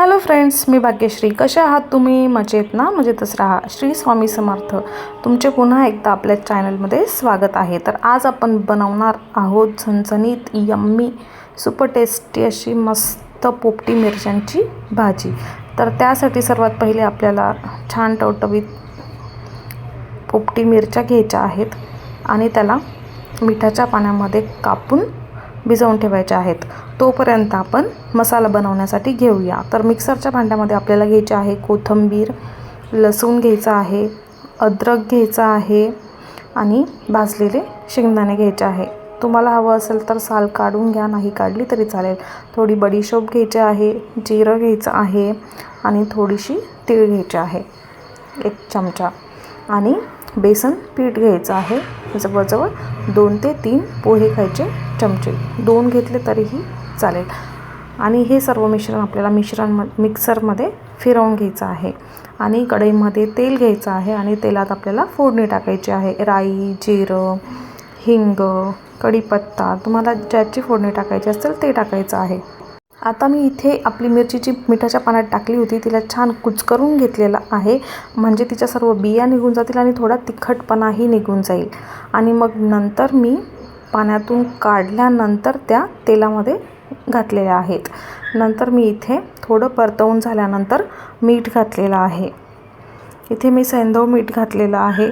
Hello friends मी भाग्यश्री. कसे आहात तुम्ही? मजेत ना? मजेतच राहा. श्री स्वामी समर्थ. तुमचे पुन्हा एकदा आपल्या चॅनलमध्ये स्वागत आहे. तर आज आपण बनवणार आहोत झणझणीत यम्मी सुपर टेस्टी अशी मस्त पोपटी मिरच्यांची भाजी. तर त्यासाठी सर्वात पहिले आपल्याला छान टवटवीत पोपटी मिरच्या घ्यायच्या आहेत आणि त्याला मिठाच्या पाण्यामध्ये कापून भिजवून ठेवायचे आहेत. तोपर्यंत आपण मसाला बनवण्यासाठी घेऊया. तर मिक्सरच्या भांड्यामध्ये आपल्याला घ्यायचे आहे कोथिंबीर लसूण घ्यायचा आहे अद्रक घ्यायचा आहे आणि भाजलेले शेंगदाणे घ्यायचे आहे. तुम्हाला हवं असेल तर साल काढून घ्या नाही काढली तरी चालेल. थोडी बडीशोप घ्यायची आहे जिरं घ्यायचं आहे आणि थोडीशी तीळ घ्यायची आहे. एक चमचा. आणि बेसन पीठ घ्यायचं आहे. जवळजवळ दोन ते तीन पोहे खायचे चमचे. दोन घेतले तरीही चालेल. आणि हे सर्व मिश्रण आपल्याला मिश्रण म मिक्सरमध्ये फिरवून घ्यायचं आहे. आणि कढईमध्ये तेल घ्यायचं आहे आणि तेलात आपल्याला फोडणी टाकायची आहे. राई जिरं हिंग कढीपत्ता तुम्हाला ज्याची फोडणी टाकायची असेल ते टाकायचं आहे. आता मी इथे आपली मिरचीची मिठाच्या पाण्यात टाकली होती. तिला छान कुचकरून घेतलेला आहे. म्हणजे तिच्या सर्व बिया निघून जातील आणि थोडा तिखटपणाही निघून जाईल. आणि मग नंतर मी पाण्यातून काढल्यानंतर त्या तेलामध्ये घातलेल्या आहेत. नंतर मी इथे थोडं परतवून झाल्यानंतर मीठ घातलेलं आहे. इथे मी सैंधव मीठ घातलेलं आहे.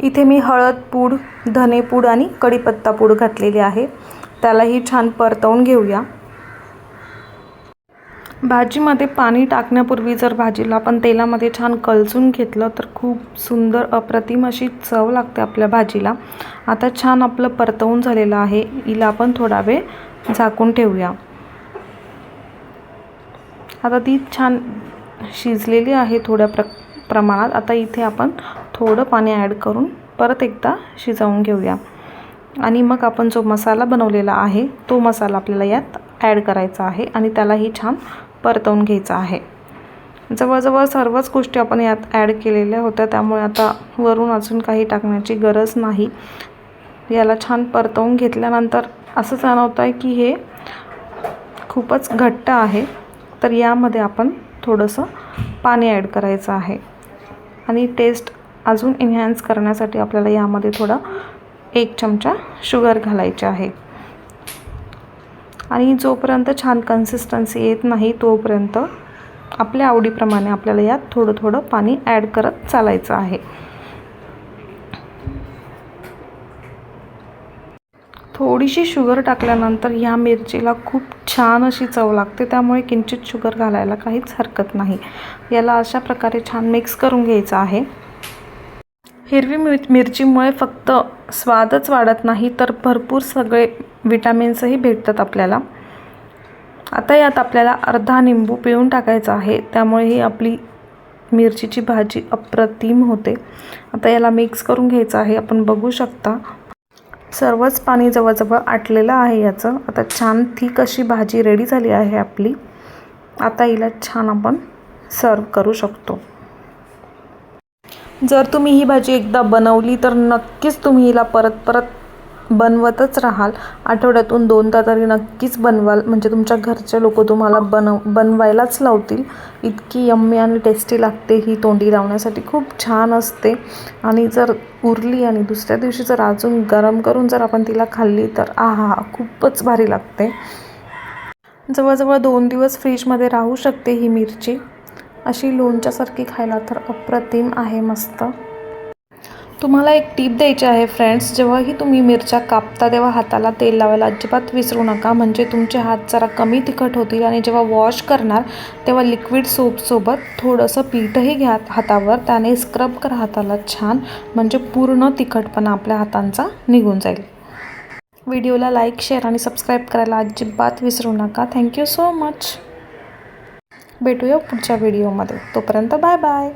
इथे मी हळद पूड धनेपूड आणि कढीपत्ता पूड घातलेली आहे. त्यालाही छान परतवून घेऊया. भाजीमध्ये पाणी टाकण्यापूर्वी जर भाजीला आपण तेलामध्ये छान कलसून घेतलं तर खूप सुंदर अप्रतिम अशी चव लागते आपल्या भाजीला. आता छान आपलं परतवून झालेलं आहे. हिला आपण थोडा वेळ झाकून ठेवूया. आता ती छान शिजलेली आहे थोड्या प्र प्रमाणात. आता इथे आपण थोडं पाणी ॲड करून परत एकदा शिजवून घेऊया. आणि मग आपण जो मसाला बनवलेला आहे तो मसाला आपल्याला यात ॲड करायचा आहे. आणि त्यालाही छान परतवून घ्यायचा आहे. जवळजवळ सर्वच गोष्टी आपण यात ॲड केलेल्या होत्या त्यामुळे आता वरून अजून काही टाकण्याची गरज नाही. याला छान परतवून घेतल्यानंतर असं जाणवतं आहे की हे खूपच घट्ट आहे. तर यामध्ये आपण थोडंसं पाणी ॲड करायचं आहे. आणि टेस्ट अजून इन्हॅन्स करण्यासाठी आपल्याला यामध्ये थोडं एक चमचा शुगर घालायचे आहे. आणि जोपर्यंत छान कन्सिस्टन्सी येत नाही तोपर्यंत आपल्या आवडीप्रमाणे आपल्याला यात थोडं थोडं पाणी ॲड करत चालायचं आहे. थोडीशी शुगर टाकल्यानंतर ह्या मिरचीला खूप छान अशी चव लागते त्यामुळे किंचित शुगर घालायला काहीच हरकत नाही. याला अशा प्रकारे छान मिक्स करून घ्यायचं आहे. हिरवी मिर मिरचीमुळे फक्त स्वादच वाढत नाही तर भरपूर सगळे विटॅमिन्सही भेटतात आपल्याला. आता यात आपल्याला अर्धा निंबू पिळून टाकायचा आहे. त्यामुळे ही आपली मिरचीची भाजी अप्रतिम होते. आता याला मिक्स करून घ्यायचं आहे. आपण बघू शकता सर्वच पाणी जवळजवळ आटलेलं आहे याचं. आता छान थिक अशी भाजी रेडी झाली आहे आपली. आता हिला छान आपण सर्व करू शकतो. जर तुम्ही ही भाजी एकदा बनवली तर नक्कीच तुम्ही हिला परत परत बनवतच राहाल. आठवड्यातून दोनदा तरी नक्कीच बनवाल. म्हणजे तुमच्या घरचे लोक तुम्हाला बनव बनवायलाच लावतील. इतकी यम्मी आणि टेस्टी लागते ही तोंडी लावण्यासाठी. खूप छान असते. आणि जर उरली आणि दुसऱ्या दिवशी जर अजून गरम करून जर आपण तिला खाल्ली तर आहा खूपच भारी लागते. जवळजवळ दोन दिवस फ्रीजमध्ये राहू शकते ही मिरची. अशी लोणच्यासारखी खायला तर अप्रतिम आहे मस्त. तुम्हाला एक टीप द्यायची आहे फ्रेंड्स जेव्हाही तुम्ही मिरच्या कापता तेव्हा हाताला तेल लावायला अजिबात विसरू नका. म्हणजे तुमचे हात जरा कमी तिखट होतील आणि जेव्हा वॉश करणार तेव्हा लिक्विड सोपसोबत थोडंसं पीठही घ्या हातावर. त्याने स्क्रब करा हाताला छान. म्हणजे पूर्ण तिखटपणा आपल्या हातांचा निघून जाईल. व्हिडिओला लाईक शेअर आणि सबस्क्राईब करायला अजिबात विसरू नका. थँक्यू सो मच भेटूया पुढच्या व्हिडिओमध्ये तोपर्यंत बाय बाय